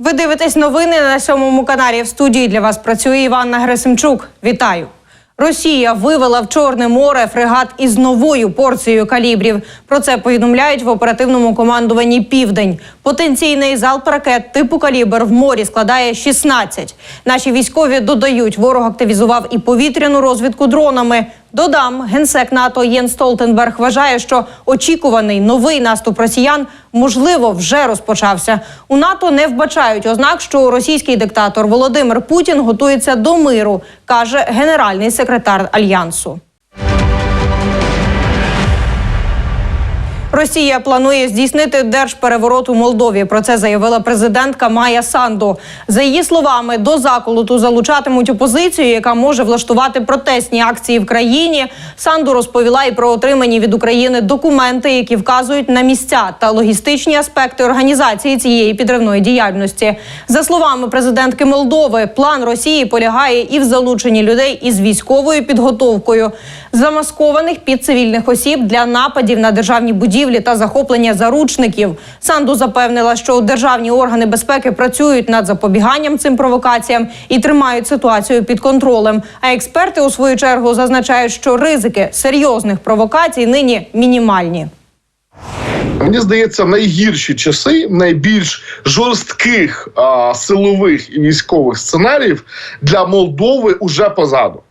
Ви дивитесь новини на сьомому каналі. В студії для вас працює Іванна Гресимчук. Вітаю. Росія вивела в Чорне море фрегат із новою порцією калібрів. Про це повідомляють в оперативному командуванні Південь. Потенційний залп ракет типу калібр в морі складає 16. Наші військові додають, ворог активізував і повітряну розвідку дронами. Додам, генсек НАТО Єн Столтенберг вважає, що очікуваний новий наступ росіян можливо вже розпочався. У НАТО не вбачають ознак, що російський диктатор Володимир Путін готується до миру, каже генеральний секретар альянсу. Росія планує здійснити держпереворот у Молдові. Про це заявила президентка Майя Санду. За її словами, до заколоту залучатимуть опозицію, яка може влаштувати протестні акції в країні. Санду розповіла і про отримані від України документи, які вказують на місця та логістичні аспекти організації цієї підривної діяльності. За словами президентки Молдови, план Росії полягає і в залученні людей із військовою підготовкою, замаскованих під цивільних осіб для нападів на державні будівлі та захоплення заручників. Санду запевнила, що державні органи безпеки працюють над запобіганням цим провокаціям і тримають ситуацію під контролем. А експерти у свою чергу зазначають, що ризики серйозних провокацій нині мінімальні. Мені здається, найгірші часи найбільш жорстких а, силових і військових сценаріїв для Молдови уже позаду.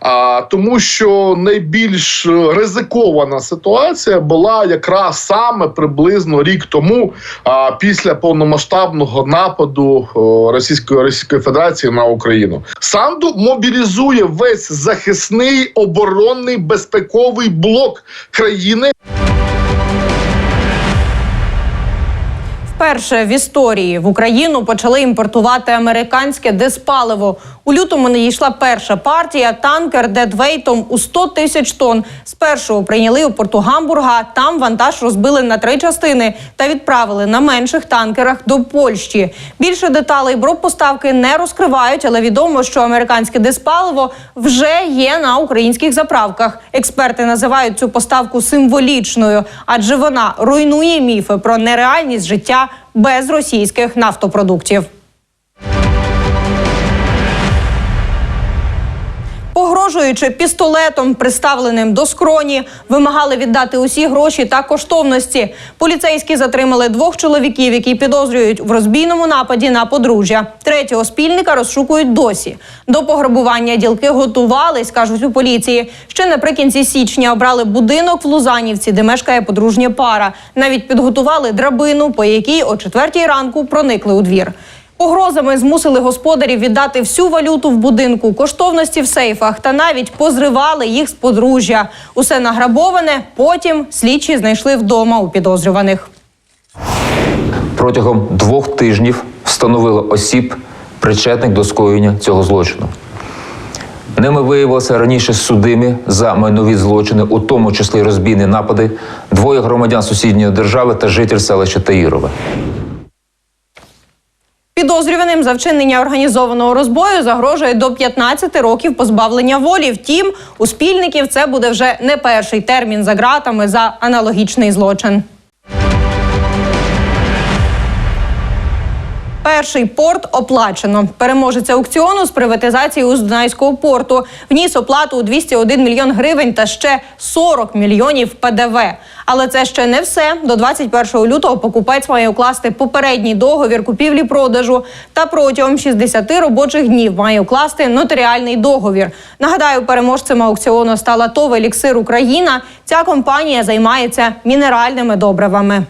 А, тому що найбільш ризикована ситуація була якраз саме приблизно рік тому, а, після повномасштабного нападу Російської Російської Федерації на Україну. Санду мобілізує весь захисний оборонний безпековий блок країни. Вперше в історії в Україну почали імпортувати американське диспаливо. У лютому надійшла перша партія танкер дедвейтом у 100 тисяч тонн. Спершу прийняли у порту Гамбурга. Там вантаж розбили на три частини та відправили на менших танкерах до Польщі. Більше деталей про поставки не розкривають, але відомо, що американське диспаливо вже є на українських заправках. Експерти називають цю поставку символічною, адже вона руйнує міфи про нереальність життя без російських нафтопродуктів. Погрожуючи пістолетом, приставленим до скроні, вимагали віддати усі гроші та коштовності. Поліцейські затримали двох чоловіків, які підозрюють в розбійному нападі на подружжя. Третього спільника розшукують досі. До пограбування ділки готувались, кажуть у поліції. Ще наприкінці січня обрали будинок в Лузанівці, де мешкає подружня пара. Навіть підготували драбину, по якій о четвертій ранку проникли у двір. Погрозами змусили господарів віддати всю валюту в будинку, коштовності в сейфах та навіть позривали їх з подружжя. Усе награбоване. Потім слідчі знайшли вдома у підозрюваних. Протягом двох тижнів встановили осіб, причетних до скоєння цього злочину. Ними виявилися раніше судимі за майнові злочини, у тому числі розбійні напади, двоє громадян сусідньої держави та житель селища Таїрове. Підозрюваним за вчинення організованого розбою загрожує до 15 років позбавлення волі. Втім, у спільників це буде вже не перший термін за ґратами за аналогічний злочин. Перший порт оплачено. Переможець аукціону з приватизації Уздонайського порту вніс оплату у 201 мільйон гривень та ще 40 мільйонів ПДВ. Але це ще не все. До 21 лютого покупець має укласти попередній договір купівлі-продажу та протягом 60 робочих днів має укласти нотаріальний договір. Нагадаю, переможцем аукціону стала ТОВ «Еліксир Україна. Ця компанія займається мінеральними добривами.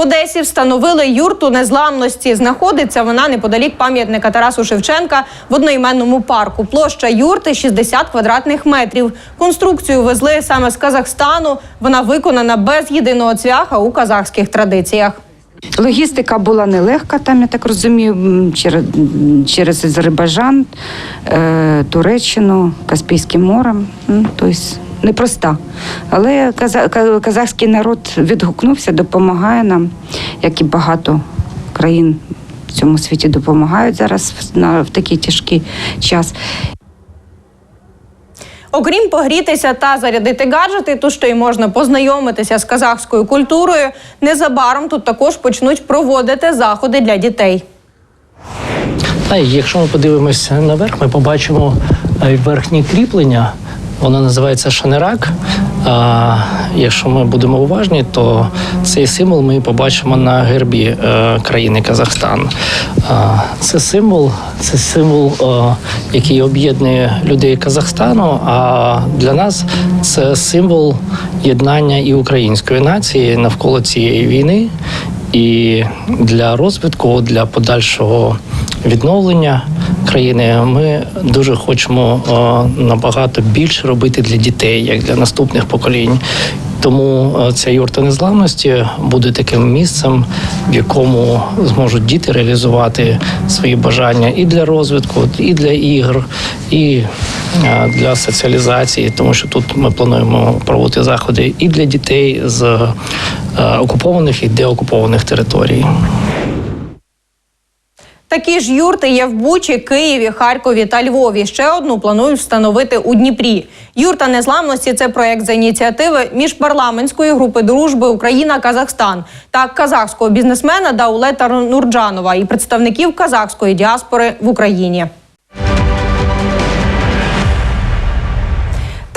Одесі встановили юрту незламності. Знаходиться вона неподалік пам'ятника Тарасу Шевченка в одноіменному парку. Площа юрти 60 квадратних метрів. Конструкцію везли саме з Казахстану. Вона виконана без єдиного цвяха у казахських традиціях. Логістика була нелегка, там я так розумію, через, через Азербайджан, е, Туреччину, Каспійським морем. Тобто непроста. Але казахський народ відгукнувся, допомагає нам, як і багато країн в цьому світі допомагають зараз в- на, в такий тяжкий час. Окрім погрітися та зарядити гаджети, тут ще й можна познайомитися з казахською культурою. Незабаром тут також почнуть проводити заходи для дітей. Та якщо ми подивимося наверх, ми побачимо е, верхні кріплення. Воно називається шанерак. А якщо ми будемо уважні, то цей символ ми побачимо на гербі е, країни Казахстан. Це символ, це символ, е, який об'єднує людей Казахстану. А для нас це символ єднання і української нації навколо цієї війни. І для розвитку, для подальшого відновлення країни ми дуже хочемо е, набагато більше робити для дітей, як для наступних поколінь. Тому е, ця юрта незламності буде таким місцем, в якому зможуть діти реалізувати свої бажання і для розвитку, і для ігор, і е, для соціалізації, тому що тут ми плануємо проводити заходи і для дітей з окупованих і деокупованих територій. Такі ж юрти є в Бучі, Києві, Харкові та Львові. Ще одну планують встановити у Дніпрі. Юрта незламності це проект за ініціативи міжпарламентської групи дружби Україна-Казахстан та казахського бізнесмена Даулета Нурджанова і представників казахської діаспори в Україні.